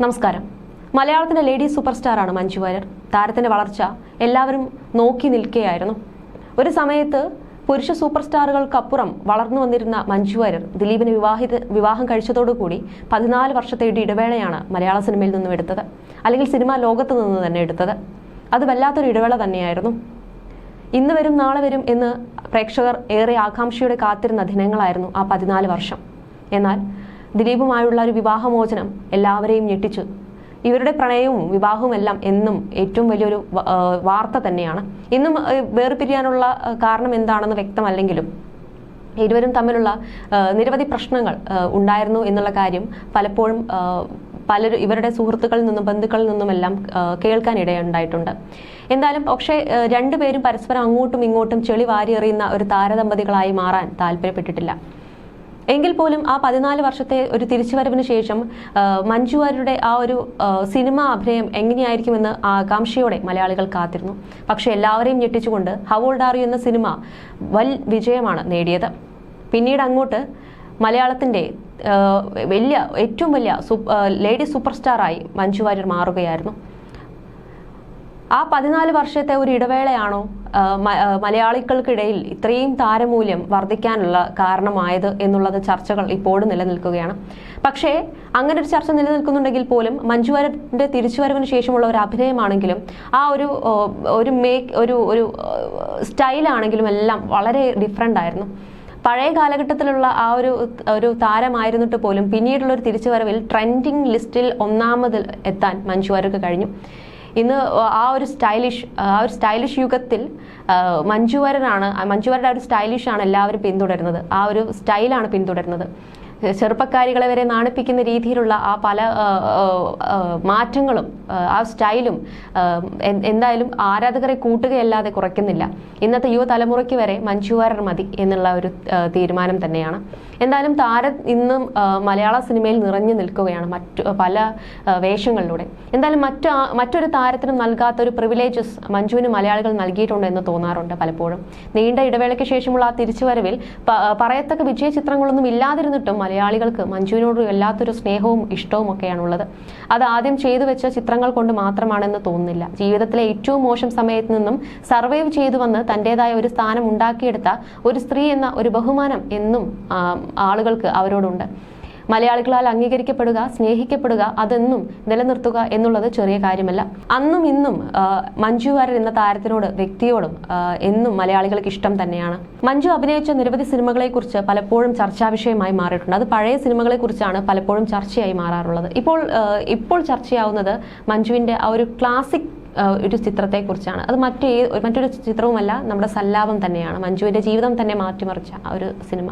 നമസ്കാരം. മലയാളത്തിന്റെ lady super സ്റ്റാറാണ് മഞ്ജു വാര്യർ. താരത്തിന്റെ വളർച്ച എല്ലാവരും നോക്കി നിൽക്കുകയായിരുന്നു ഒരു സമയത്ത് പുരുഷ സൂപ്പർ സ്റ്റാറുകൾക്കപ്പുറം വളർന്നു വന്നിരുന്ന മഞ്ജു വാര്യർ ദിലീപിന് വിവാഹിത വിവാഹം കഴിച്ചതോടുകൂടി പതിനാല് വർഷത്തെ ഒരു ഇടവേളയാണ് മലയാള സിനിമയിൽ നിന്നും എടുത്തത്. അല്ലെങ്കിൽ സിനിമാ ലോകത്ത് നിന്ന് തന്നെ എടുത്തത്. അത് വല്ലാത്തൊരു ഇടവേള തന്നെയായിരുന്നു. ഇന്ന് വരും നാളെ വരും എന്ന് പ്രേക്ഷകർ ഏറെ ആകാംക്ഷയോടെ കാത്തിരുന്ന ദിനങ്ങളായിരുന്നു ആ പതിനാല് വർഷം. എന്നാൽ ദിലീപുമായുള്ള ഒരു വിവാഹമോചനം എല്ലാവരെയും ഞെട്ടിച്ചു. ഇവരുടെ പ്രണയവും വിവാഹവും എല്ലാം എന്നും ഏറ്റവും വലിയൊരു വാർത്ത തന്നെയാണ്. ഇന്നും വേർപിരിയാനുള്ള കാരണം എന്താണെന്ന് വ്യക്തമല്ലെങ്കിലും ഇരുവരും തമ്മിലുള്ള നിരവധി പ്രശ്നങ്ങൾ ഉണ്ടായിരുന്നു എന്നുള്ള കാര്യം പലപ്പോഴും പലരും ഇവരുടെ സുഹൃത്തുക്കളിൽ നിന്നും ബന്ധുക്കളിൽ നിന്നുമെല്ലാം കേൾക്കാൻ ഇടയുണ്ടായിട്ടുണ്ട് എന്തായാലും പക്ഷേ രണ്ടുപേരും പരസ്പരം അങ്ങോട്ടും ഇങ്ങോട്ടും ചെളി വാരിയെറിയുന്ന ഒരു താരദമ്പതികളായി മാറാൻ താല്പര്യപ്പെട്ടിട്ടില്ല. എങ്കിൽ പോലും ആ പതിനാല് വർഷത്തെ ഒരു തിരിച്ചുവരവിന് ശേഷം മഞ്ജു വാര്യരുടെ ആ ഒരു സിനിമ അഭിനയം എങ്ങനെയായിരിക്കുമെന്ന് ആകാംക്ഷയോടെ മലയാളികൾ കാത്തിരുന്നു. പക്ഷെ എല്ലാവരെയും ഞെട്ടിച്ചുകൊണ്ട് ഹൗ ഓൾഡ് ആർ എന്ന സിനിമ വൽ വിജയമാണ് നേടിയത്. പിന്നീട് അങ്ങോട്ട് മലയാളത്തിന്റെ വലിയ ഏറ്റവും വലിയ ലേഡി സൂപ്പർ സ്റ്റാറായി മഞ്ജു വാര്യർ മാറുകയായിരുന്നു. ആ പതിനാല് വർഷത്തെ ഒരു ഇടവേളയാണോ മലയാളികൾക്കിടയിൽ ഇത്രയും താരമൂല്യം വർദ്ധിക്കാനുള്ള കാരണമായത് എന്നുള്ളത് ചർച്ചകൾ ഇപ്പോഴും നിലനിൽക്കുകയാണ്. പക്ഷേ അങ്ങനെ ഒരു ചർച്ച നിലനിൽക്കുന്നുണ്ടെങ്കിൽ പോലും മഞ്ജു തിരിച്ചുവരവിന് ശേഷമുള്ള ഒരു അഭിനയമാണെങ്കിലും ആ ഒരു ഒരു മേക്ക് ഒരു ഒരു സ്റ്റൈലാണെങ്കിലും എല്ലാം വളരെ ഡിഫറെന്റ് ആയിരുന്നു. പഴയ കാലഘട്ടത്തിലുള്ള ആ ഒരു ഒരു താരമായിരുന്നിട്ട് പോലും പിന്നീടുള്ള ഒരു തിരിച്ചുവരവിൽ ട്രെൻഡിങ് ലിസ്റ്റിൽ ഒന്നാമത് എത്താൻ മഞ്ജു വാര്യർക്ക് കഴിഞ്ഞു. ഇന്ന് ആ ഒരു സ്റ്റൈലിഷ് ആ ഒരു സ്റ്റൈലിഷ് യുഗത്തിൽ മഞ്ജുവരനാണ് മഞ്ജു വാര്യരാണ് മഞ്ജു വാര്യരുടെ ആ ഒരു സ്റ്റൈലിഷ് ആണ് എല്ലാവരും പിന്തുടരുന്നത്. ആ ഒരു സ്റ്റൈലാണ് പിന്തുടരുന്നത്. ചെറുപ്പക്കാരികളെ വരെ നാണിപ്പിക്കുന്ന രീതിയിലുള്ള ആ പല മാറ്റങ്ങളും ആ, സ്റ്റൈലും എന്തായാലും ആരാധകരെ കൂട്ടുകയല്ലാതെ കുറയ്ക്കുന്നില്ല. ഇന്നത്തെ യുവതലമുറയ്ക്ക് വരെ മഞ്ജുവാരർ മതി എന്നുള്ള ഒരു തീരുമാനം തന്നെയാണ്. എന്തായാലും താരം ഇന്നും മലയാള സിനിമയിൽ നിറഞ്ഞു നിൽക്കുകയാണ് മറ്റു പല വേഷങ്ങളിലൂടെ. എന്തായാലും മറ്റു മറ്റൊരു താരത്തിനും നൽകാത്ത ഒരു പ്രിവിലേജസ് മഞ്ജുവിന് മലയാളികൾ നൽകിയിട്ടുണ്ട് എന്ന് തോന്നാറുണ്ട് പലപ്പോഴും. നീണ്ട ഇടവേളയ്ക്ക് ശേഷമുള്ള ആ തിരിച്ചുവരവിൽ പറയത്തക്ക വിജയ ചിത്രങ്ങളൊന്നും ഇല്ലാതിരുന്നിട്ടും മലയാളികൾക്ക് മഞ്ജുവിനോട് വല്ലാത്തൊരു സ്നേഹവും ഇഷ്ടവും ഒക്കെയാണുള്ളത്. അത് ആദ്യം ചെയ്തു വെച്ച ചിത്രങ്ങൾ കൊണ്ട് മാത്രമാണെന്ന് തോന്നുന്നില്ല. ജീവിതത്തിലെ ഏറ്റവും മോശം സമയത്ത് നിന്നും സർവൈവ് ചെയ്തു വന്ന് തന്റെതായ ഒരു സ്ഥാനം ഉണ്ടാക്കിയെടുത്ത ഒരു സ്ത്രീ എന്ന ഒരു ബഹുമാനം എന്നും ആളുകൾക്ക് അവരോടുണ്ട്. മലയാളികളാൽ അംഗീകരിക്കപ്പെടുക സ്നേഹിക്കപ്പെടുക അതെന്നും നിലനിർത്തുക എന്നുള്ളത് ചെറിയ കാര്യമല്ല. അന്നും ഇന്നും മഞ്ജു വാര്യർ എന്ന താരത്തിനോട് വ്യക്തിയോടും എന്നും മലയാളികൾക്ക് ഇഷ്ടം തന്നെയാണ്. മഞ്ജു അഭിനയിച്ച നിരവധി സിനിമകളെക്കുറിച്ച് പലപ്പോഴും ചർച്ചാ വിഷയമായി മാറിയിട്ടുണ്ട്. അത് പഴയ സിനിമകളെ കുറിച്ചാണ് പലപ്പോഴും ചർച്ചയായി മാറാറുള്ളത്. ഇപ്പോൾ ഇപ്പോൾ ചർച്ചയാവുന്നത് മഞ്ജുവിന്റെ ആ ഒരു ക്ലാസിക് ഒരു ചിത്രത്തെക്കുറിച്ചാണ്. അത് മറ്റേ മറ്റൊരു ചിത്രവുമല്ല നമ്മുടെ സല്ലാപം തന്നെയാണ്. മഞ്ജുവിന്റെ ജീവിതം തന്നെ മാറ്റിമറിച്ച ഒരു സിനിമ.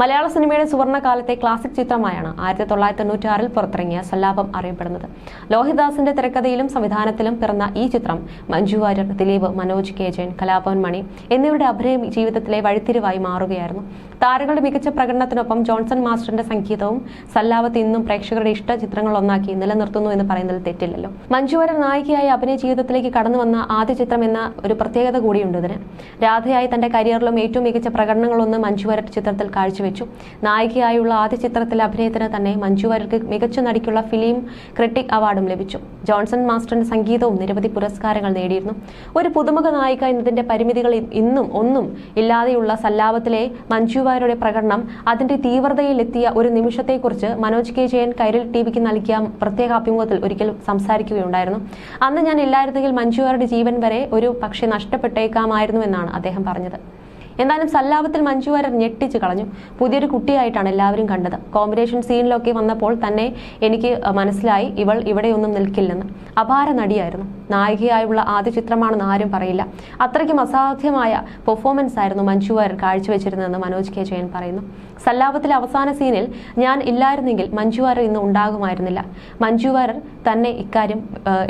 മലയാള സിനിമയുടെ സുവർണകാലത്തെ ക്ലാസിക് ചിത്രമായാണ് ആയിരത്തി തൊള്ളായിരത്തി തൊണ്ണൂറ്റി ആറിൽ പുറത്തിറങ്ങിയ സല്ലാപം അറിയപ്പെടുന്നത്. ലോഹിദാസിന്റെ തിരക്കഥയിലും സംവിധാനത്തിലും പിറന്ന ഈ ചിത്രം മഞ്ജു വാര്യർ ദിലീപ് മനോജ് കെ ജയൻ കലാഭവൻ മണി എന്നിവരുടെ അഭിനയ ജീവിതത്തിലെ വഴിത്തിരിവായി മാറുകയായിരുന്നു. താരങ്ങളുടെ മികച്ച പ്രകടനത്തിനൊപ്പം ജോൺസൺ മാസ്റ്ററിന്റെ സംഗീതവും സല്ലാപത്ത് ഇന്നും പ്രേക്ഷകരുടെ ഇഷ്ട ചിത്രങ്ങളൊന്നാക്കി നിലനിർത്തുന്നു എന്ന് പറയുന്നതിൽ തെറ്റില്ലല്ലോ. മഞ്ജു വാര്യർ നായികയായി അഭിനയ ജീവിതത്തിലേക്ക് കടന്നു വന്ന ആദ്യ ചിത്രം എന്ന ഒരു പ്രത്യേകത കൂടിയുണ്ട് ഇതിന്. രാധയായി തന്റെ കരിയറിലും ഏറ്റവും മികച്ച പ്രകടനങ്ങളൊന്ന് മഞ്ജു വാര്യർ ചിത്രത്തിൽ കാഴ്ചവെച്ചു. നായികയായുള്ള ആദ്യ ചിത്രത്തിലെ അഭിനയത്തിന് തന്നെ മഞ്ജു വാര്യർക്ക് മികച്ച നടിക്കുള്ള ഫിലിം ക്രിട്ടിക് അവാർഡും ലഭിച്ചു. ജോൺസൺ മാസ്റ്ററിന്റെ സംഗീതവും നിരവധി പുരസ്കാരങ്ങൾ നേടിയിരുന്നു. ഒരു പുതുമുഖ നായിക എന്നതിന്റെ പരിമിതികൾ ഇന്നും ഒന്നും ഇല്ലാതെയുള്ള സല്ലാപത്തിലെ മഞ്ജു വാര്യരുടെ പ്രകടനം അതിന്റെ തീവ്രതയിൽ എത്തിയ ഒരു നിമിഷത്തെക്കുറിച്ച് മനോജ് കെ ജയൻ കൈരൽ ടി വിക്ക് നൽകിയ പ്രത്യേക അഭിമുഖത്തിൽ ഒരിക്കൽ സംസാരിക്കുകയുണ്ടായിരുന്നു. അന്ന് ഞാൻ ഇല്ലായിരുന്നെങ്കിൽ മഞ്ജു മഞ്ജുവാരുടെ ജീവൻ വരെ ഒരു പക്ഷേ നഷ്ടപ്പെട്ടേക്കാമായിരുന്നു എന്നാണ് അദ്ദേഹം പറഞ്ഞത്. എന്തായാലും സല്ലാപത്തിൽ മഞ്ജു വാര്യർ ഞെട്ടിച്ചു കളഞ്ഞു. പുതിയൊരു കുട്ടിയായിട്ടാണ് എല്ലാവരും കണ്ടത്. കോമ്പിനേഷൻ സീനിലൊക്കെ വന്നപ്പോൾ തന്നെ എനിക്ക് മനസ്സിലായി ഇവൾ ഇവിടെയൊന്നും നിൽക്കില്ലെന്ന്. അപാര നടിയായിരുന്നു. നായികയായുള്ള ആദ്യ ചിത്രമാണെന്ന് ആരും പറയില്ല. അത്രയ്ക്കും അസാധ്യമായ പെർഫോമൻസ് ആയിരുന്നു മഞ്ജു വാര്യർ കാഴ്ചവെച്ചിരുന്നതെന്ന് മനോജ് കെ. ജയൻ പറയുന്നു. സല്ലാപത്തിലെ അവസാന സീനിൽ ഞാൻ ഇല്ലായിരുന്നെങ്കിൽ മഞ്ജു വാര്യർ ഇന്ന് ഉണ്ടാകുമായിരുന്നില്ല. മഞ്ജു വാര്യർ തന്നെ ഇക്കാര്യം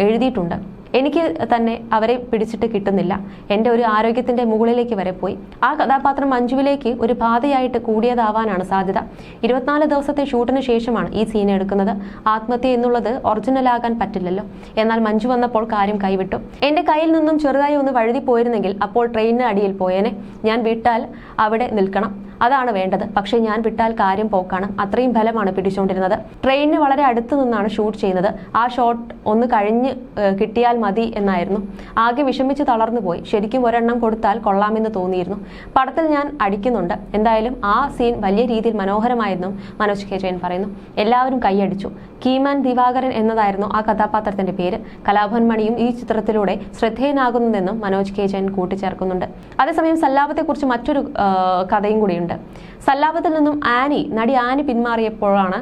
എഴുതിയിട്ടുണ്ട്. എനിക്ക് തന്നെ അവരെ പിടിച്ചിട്ട് കിട്ടുന്നില്ല. എന്റെ ഒരു ആരോഗ്യത്തിന്റെ മുകളിലേക്ക് വരെ പോയി. ആ കഥാപാത്രം മഞ്ജുവിലേക്ക് ഒരു പാതയായിട്ട് കൂടിയതാവാനാണ് സാധ്യത. ഇരുപത്തിനാല് ദിവസത്തെ ഷൂട്ടിന് ശേഷമാണ് ഈ സീൻ എടുക്കുന്നത്. ആത്മഹത്യ എന്നുള്ളത് ഒറിജിനലാകാൻ പറ്റില്ലല്ലോ. എന്നാൽ മഞ്ജു വന്നപ്പോൾ കാര്യം കൈവിട്ടു. എന്റെ കയ്യിൽ നിന്നും ചെറുതായി ഒന്ന് വഴുതി പോയിരുന്നെങ്കിൽ അപ്പോൾ ട്രെയിനിന് അടിയിൽ പോയേനെ. ഞാൻ വിട്ടാൽ അവിടെ നിൽക്കണം. അതാണ് വേണ്ടത്. പക്ഷേ ഞാൻ വിട്ടാൽ കാര്യം പോക്കാണ്. അത്രയും ബലമാണ് പിടിച്ചുകൊണ്ടിരുന്നത്. ട്രെയിനിന് വളരെ അടുത്ത് നിന്നാണ് ഷൂട്ട് ചെയ്യുന്നത്. ആ ഷോട്ട് ഒന്ന് കഴിഞ്ഞ് കിട്ടിയാൽ മതി എന്നായിരുന്നു. ആകെ വിഷമിച്ച് തളർന്നു പോയി. ശരിക്കും ഒരെണ്ണം കൊടുത്താൽ കൊള്ളാമെന്ന് തോന്നിയിരുന്നു. പടത്തിൽ ഞാൻ അടിക്കുന്നുണ്ട്. എന്തായാലും ആ സീൻ വലിയ രീതിയിൽ മനോഹരമായിരുന്നു മനോജ് കെ. ജയൻ പറയുന്നു. എല്ലാവരും കൈയടിച്ചു. കീമാൻ ദിവാകരൻ എന്നതായിരുന്നു ആ കഥാപാത്രത്തിന്റെ പേര്. കലാഭവൻ മണിയും ഈ ചിത്രത്തിലൂടെ ശ്രദ്ധേയനാകുന്നതെന്നും മനോജ് കെ. ജയൻ കൂട്ടിച്ചേർക്കുന്നുണ്ട്. അതേസമയം സല്ലാപത്തെക്കുറിച്ച് മറ്റൊരു കഥയും കൂടിയുണ്ട്. സല്ലാപത്തിൽ നിന്നും ആനി നടി ആനി പിന്മാറിയപ്പോഴാണ്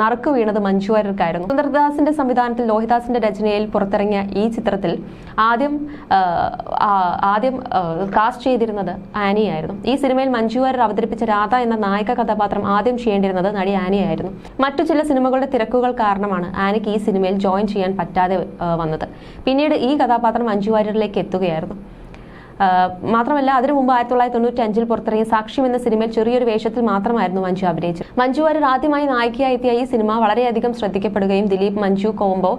നറുക്ക് വീണത് മഞ്ജു വാര്യർക്കായിരുന്നു. സുന്ദർദാസിന്റെ സംവിധാനത്തിൽ ലോഹിദാസിന്റെ രചനയിൽ പുറത്തിറങ്ങിയ ഈ ചിത്രത്തിൽ ആദ്യം ആദ്യം കാസ്റ്റ് ചെയ്തിരുന്നത് ആനിയായിരുന്നു. ഈ സിനിമയിൽ മഞ്ജു വാര്യർ അവതരിപ്പിച്ച രാധ എന്ന നായിക കഥാപാത്രം ആദ്യം ചെയ്യേണ്ടിരുന്നത് നടി ആനിയായിരുന്നു. മറ്റു ചില സിനിമകളുടെ തിരക്കുകൾ കാരണമാണ് ആനിക്ക് ഈ സിനിമയിൽ ജോയിൻ ചെയ്യാൻ പറ്റാതെ വന്നത്. പിന്നീട് ഈ കഥാപാത്രം മഞ്ജു വാര്യറിലേക്ക് എത്തുകയായിരുന്നു. മാത്രമല്ല അതിനു മുമ്പ് ആയിരത്തി തൊള്ളായിരത്തി തൊണ്ണൂറ്റി അഞ്ചിൽ പുറത്തിറങ്ങിയ സാക്ഷ്യം എന്ന സിനിമയിൽ ചെറിയൊരു വേഷത്തിൽ മാത്രമായിരുന്നു മഞ്ജു അഭിനയിച്ചത്. മഞ്ജു വാര്യർ ആദ്യമായി നായികയായി എത്തിയ ഈ സിനിമ വളരെയധികം ശ്രദ്ധിക്കപ്പെടുകയും ദിലീപ് മഞ്ജു കോംബോ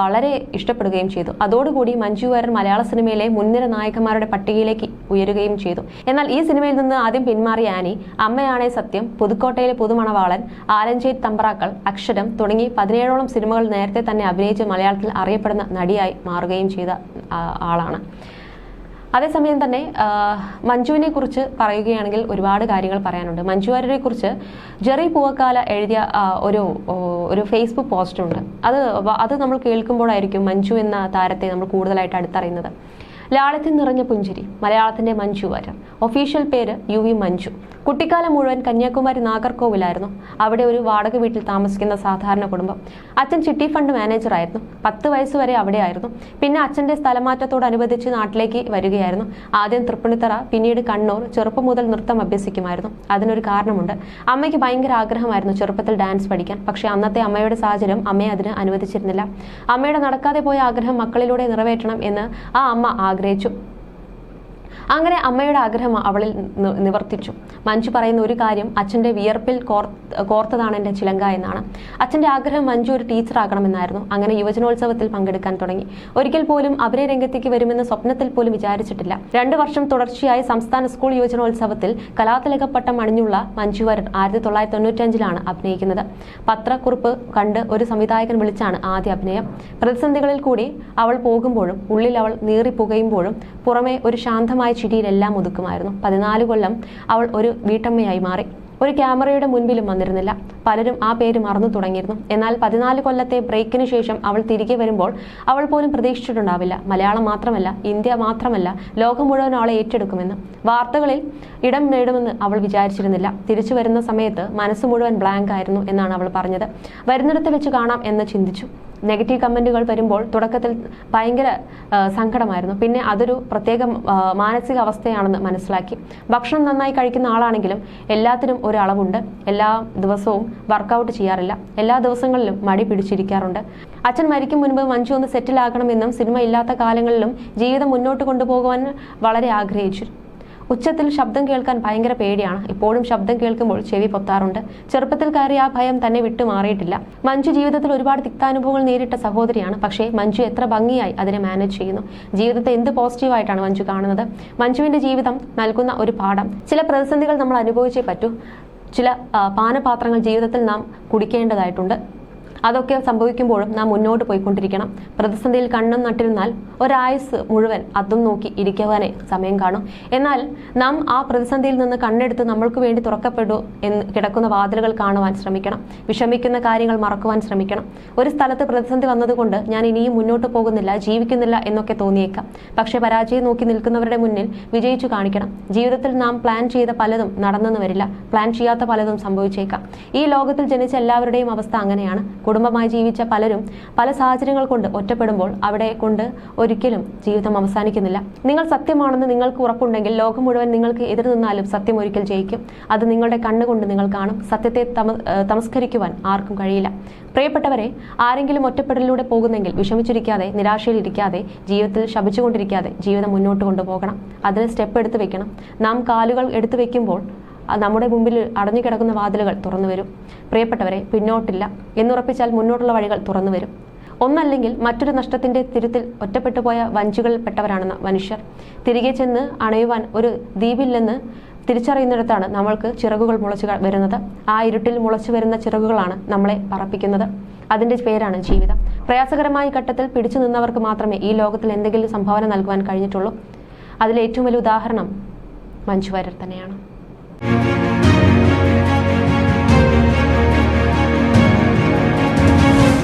വളരെ ഇഷ്ടപ്പെടുകയും ചെയ്തു. അതോടുകൂടി മഞ്ജു വാര്യർ മലയാള സിനിമയിലെ മുൻനിര നായകന്മാരുടെ പട്ടികയിലേക്ക് ഉയരുകയും ചെയ്തു. എന്നാൽ ഈ സിനിമയിൽ നിന്ന് ആദ്യം പിന്മാറിയ ആനി അമ്മയാണേ സത്യം പുതുക്കോട്ടയിലെ പുതുമണവാളൻ ആലഞ്ചേരി തമ്പ്രാക്കൾ അക്ഷരം തുടങ്ങി പതിനേഴോളം സിനിമകൾ നേരത്തെ തന്നെ അഭിനയിച്ച് മലയാളത്തിൽ അറിയപ്പെടുന്ന നടിയായി മാറുകയും ചെയ്ത ആളാണ്. അതേസമയം തന്നെ മഞ്ജുവിനെ കുറിച്ച് പറയുകയാണെങ്കിൽ ഒരുപാട് കാര്യങ്ങൾ പറയാനുണ്ട്. മഞ്ജു വാര്യരെ കുറിച്ച് ജെറി പൂവക്കാല എഴുതിയ ഒരു ഒരു ഫേസ്ബുക്ക് പോസ്റ്റ് ഉണ്ട്. അത് അത് നമ്മൾ കേൾക്കുമ്പോഴായിരിക്കും മഞ്ജു എന്ന താരത്തെ നമ്മൾ കൂടുതലായിട്ട് അടുത്തറിയുന്നത്. ലാളിത്യം നിറഞ്ഞ പുഞ്ചിരി മലയാളത്തിന്റെ മഞ്ജു വാര്യർ ഒഫീഷ്യൽ പേര് യു വി മഞ്ജു. കുട്ടിക്കാലം മുഴുവൻ കന്യാകുമാരി നാഗർകോവിലായിരുന്നു. അവിടെ ഒരു വാടക വീട്ടിൽ താമസിക്കുന്ന സാധാരണ കുടുംബം. അച്ഛൻ ചിട്ടി ഫണ്ട് മാനേജറായിരുന്നു പത്ത് വയസ്സ് വരെ അവിടെയായിരുന്നു പിന്നെ അച്ഛന്റെ സ്ഥലമാറ്റത്തോടനുബന്ധിച്ച് നാട്ടിലേക്ക് വരികയായിരുന്നു. ആദ്യം തൃപ്പൂണിത്തറ പിന്നീട് കണ്ണൂർ ചെറുപ്പം മുതൽ നൃത്തം അഭ്യസിക്കുമായിരുന്നു. അതിനൊരു കാരണമുണ്ട്. അമ്മയ്ക്ക് ഭയങ്കര ആഗ്രഹമായിരുന്നു ചെറുപ്പത്തിൽ ഡാൻസ് പഠിക്കാൻ. പക്ഷേ അന്നത്തെ അമ്മയുടെ സാഹചര്യം അമ്മയെ അതിന് അനുവദിച്ചിരുന്നില്ല. അമ്മയുടെ നടക്കാതെ പോയ ആഗ്രഹം മക്കളിലൂടെ നിറവേറ്റണം എന്ന് ആ അമ്മ ആഗ്രഹിച്ചു. അങ്ങനെ അമ്മയുടെ ആഗ്രഹം അവളിൽ നിവർത്തിച്ചു. മഞ്ജു പറയുന്ന ഒരു കാര്യം അച്ഛന്റെ വിയർപ്പിൽ കോർ- കോർത്തതാണ് എന്റെ ചിലങ്ക എന്നാണ്. അച്ഛന്റെ ആഗ്രഹം മഞ്ജു ഒരു ടീച്ചർ ആകണമെന്നായിരുന്നു. അങ്ങനെ യുവജനോത്സവത്തിൽ പങ്കെടുക്കാൻ തുടങ്ങി. ഒരിക്കൽ പോലും അഭിനയ രംഗത്തേക്ക് വരുമെന്ന് സ്വപ്നത്തിൽ പോലും വിചാരിച്ചിട്ടില്ല. രണ്ടു വർഷം തുടർച്ചയായി സംസ്ഥാന സ്കൂൾ യുവജനോത്സവത്തിൽ കലാതിലകപ്പട്ടം അണിഞ്ഞുള്ള മഞ്ജു വരൻ ആയിരത്തി തൊള്ളായിരത്തി തൊണ്ണൂറ്റഞ്ചിലാണ് അഭിനയിക്കുന്നത്. പത്രക്കുറിപ്പ് കണ്ട് ഒരു സംവിധായകൻ വിളിച്ചാണ് ആദ്യ അഭിനയം. പ്രതിസന്ധികളിൽ കൂടി അവൾ പോകുമ്പോഴും ഉള്ളിൽ അവൾ നീറിപ്പുകയുമ്പോഴും പുറമെ ഒരു ശാന്തമായ ചിരിയിലെല്ലാം ഒതുക്കുമായിരുന്നു. പതിനാല് കൊല്ലം അവൾ ഒരു വീട്ടമ്മയായി മാറി. ഒരു ക്യാമറയുടെ മുൻപിലും വന്നിരുന്നില്ല. പലരും ആ പേര് മറന്നു തുടങ്ങിയിരുന്നു. എന്നാൽ പതിനാല് കൊല്ലത്തെ ബ്രേക്കിന് ശേഷം അവൾ തിരികെ വരുമ്പോൾ അവൾ പോലും പ്രതീക്ഷിച്ചിട്ടുണ്ടാവില്ല. മലയാളം മാത്രമല്ല ഇന്ത്യ മാത്രമല്ല ലോകം മുഴുവൻ അവളെ ഏറ്റെടുക്കുമെന്ന്. വാർത്തകളിൽ ഇടം നേടുമെന്ന് അവൾ വിചാരിച്ചിരുന്നില്ല. തിരിച്ചു വരുന്ന സമയത്ത് മനസ്സ് മുഴുവൻ ബ്ലാങ്ക് ആയിരുന്നു എന്നാണ് അവൾ പറഞ്ഞത്. വരുന്നിടത്ത് വെച്ച് കാണാം എന്ന് ചിന്തിച്ചു. നെഗറ്റീവ് കമന്റുകൾ വരുമ്പോൾ തുടക്കത്തിൽ ഭയങ്കര സങ്കടമായിരുന്നു. പിന്നെ അതൊരു പ്രത്യേക മാനസിക അവസ്ഥയാണെന്ന് മനസ്സിലാക്കി. ഭക്ഷണം നന്നായി കഴിക്കുന്ന ആളാണെങ്കിലും എല്ലാത്തിനും ഒരു അളവുണ്ട്. എല്ലാ ദിവസവും വർക്കൗട്ട് ചെയ്യാറില്ല. എല്ലാ ദിവസങ്ങളിലും മടി പിടിച്ചിരിക്കാറുണ്ട്. അച്ഛൻ മരിക്കും മുൻപ് മഞ്ജു ഒന്ന് സെറ്റിൽ ആകണമെന്നും സിനിമ ഇല്ലാത്ത കാലങ്ങളിലും ജീവിതം മുന്നോട്ട് കൊണ്ടുപോകുവാൻ വളരെ ആഗ്രഹിച്ചു. ഉച്ചത്തിൽ ശബ്ദം കേൾക്കാൻ ഭയങ്കര പേടിയാണ്. ഇപ്പോഴും ശബ്ദം കേൾക്കുമ്പോൾ ചെവി പൊത്താറുണ്ട്. ചെറുപ്പത്തിൽ കയറിയ ആ ഭയം തന്നെ വിട്ടുമാറിയിട്ടില്ല മഞ്ജു ജീവിതത്തിൽ ഒരുപാട് തിക്താനുഭവങ്ങൾ നേരിട്ട സഹോദരിയാണ്. പക്ഷേ മഞ്ജു എത്ര ഭംഗിയായി അതിനെ മാനേജ് ചെയ്യുന്നു. ജീവിതത്തെ എന്ത് പോസിറ്റീവായിട്ടാണ് മഞ്ജു കാണുന്നത്? മഞ്ജുവിന്റെ ജീവിതം നൽകുന്ന ഒരു പാഠം. ചില പ്രതിസന്ധികൾ നമ്മൾ അനുഭവിച്ചേ പറ്റൂ. ചില പാനപാത്രങ്ങൾ ജീവിതത്തിൽ നാം കുടിക്കേണ്ടതായിട്ടുണ്ട്. അതൊക്കെ സംഭവിക്കുമ്പോഴും നാം മുന്നോട്ട് പോയിക്കൊണ്ടിരിക്കണം. പ്രതിസന്ധിയിൽ കണ്ണും നട്ടിരുന്നാൽ ഒരായുസ് മുഴുവൻ അതും നോക്കി ഇരിക്കുവാനേ സമയം കാണും. എന്നാൽ നാം ആ പ്രതിസന്ധിയിൽ നിന്ന് കണ്ണെടുത്ത് നമ്മൾക്ക് വേണ്ടി തുറക്കപ്പെടൂ എന്ന് കിടക്കുന്ന വാതിലുകൾ കാണുവാൻ ശ്രമിക്കണം. വിഷമിക്കുന്ന കാര്യങ്ങൾ മറക്കുവാൻ ശ്രമിക്കണം. ഒരു സ്ഥലത്ത് പ്രതിസന്ധി വന്നതുകൊണ്ട് ഞാൻ ഇനിയും മുന്നോട്ട് പോകുന്നില്ല ജീവിക്കുന്നില്ല എന്നൊക്കെ തോന്നിയേക്കാം. പക്ഷേ പരാജയം നോക്കി നിൽക്കുന്നവരുടെ മുന്നിൽ വിജയിച്ചു കാണിക്കണം. ജീവിതത്തിൽ നാം പ്ലാൻ ചെയ്ത പലതും നടന്നെന്ന് വരില്ല. പ്ലാൻ ചെയ്യാത്ത പലതും സംഭവിച്ചേക്കാം. ഈ ലോകത്തിൽ ജനിച്ച എല്ലാവരുടെയും അവസ്ഥ അങ്ങനെയാണ്. കുടുംബമായി ജീവിച്ച പലരും പല സാഹചര്യങ്ങൾ കൊണ്ട് ഒറ്റപ്പെടുമ്പോൾ അവിടെ കൊണ്ട് ഒരിക്കലും ജീവിതം അവസാനിക്കുന്നില്ല. നിങ്ങൾ സത്യമാണെന്ന് നിങ്ങൾക്ക് ഉറപ്പുണ്ടെങ്കിൽ ലോകം മുഴുവൻ നിങ്ങൾക്ക് എതിർ നിന്നാലും സത്യം ഒരിക്കൽ ജയിക്കും. അത് നിങ്ങളുടെ കണ്ണുകൊണ്ട് നിങ്ങൾ കാണും. സത്യത്തെ തമ തമസ്കരിക്കുവാൻ ആർക്കും കഴിയില്ല. പ്രിയപ്പെട്ടവരെ ആരെങ്കിലും ഒറ്റപ്പെടലിലൂടെ പോകുന്നെങ്കിൽ വിഷമിച്ചിരിക്കാതെ നിരാശയിലിരിക്കാതെ ജീവിതത്തിൽ ശപിച്ചുകൊണ്ടിരിക്കാതെ ജീവിതം മുന്നോട്ട് കൊണ്ടുപോകണം. അതിന് സ്റ്റെപ്പ് എടുത്തു വെക്കണം. നാം കാലുകൾ എടുത്തു വെക്കുമ്പോൾ നമ്മുടെ മുമ്പിൽ അടഞ്ഞു കിടക്കുന്ന വാതിലുകൾ തുറന്നു വരും. പ്രിയപ്പെട്ടവരെ പിന്നോട്ടില്ല എന്നുറപ്പിച്ചാൽ മുന്നോട്ടുള്ള വഴികൾ തുറന്നു വരും. ഒന്നല്ലെങ്കിൽ മറ്റൊരു നഷ്ടത്തിന്റെ തിരുത്തിൽ ഒറ്റപ്പെട്ടു പോയ പെട്ടവരാണെന്ന മനുഷ്യർ. തിരികെ ചെന്ന് അണയുവാൻ ഒരു ദ്വീപില്ലെന്ന് തിരിച്ചറിയുന്നിടത്താണ് നമ്മൾക്ക് ചിറകുകൾ മുളച്ചു വരുന്നത്. ആ ഇരുട്ടിൽ മുളച്ചു വരുന്ന ചിറകുകളാണ് നമ്മളെ പറപ്പിക്കുന്നത്. അതിന്റെ പേരാണ് ജീവിതം. പ്രയാസകരമായ ഘട്ടത്തിൽ പിടിച്ചു നിന്നവർക്ക് മാത്രമേ ഈ ലോകത്തിൽ എന്തെങ്കിലും സംഭാവന നൽകുവാൻ കഴിഞ്ഞിട്ടുള്ളൂ. അതിലേറ്റവും വലിയ ഉദാഹരണം മഞ്ജു വാര്യർ തന്നെയാണ്.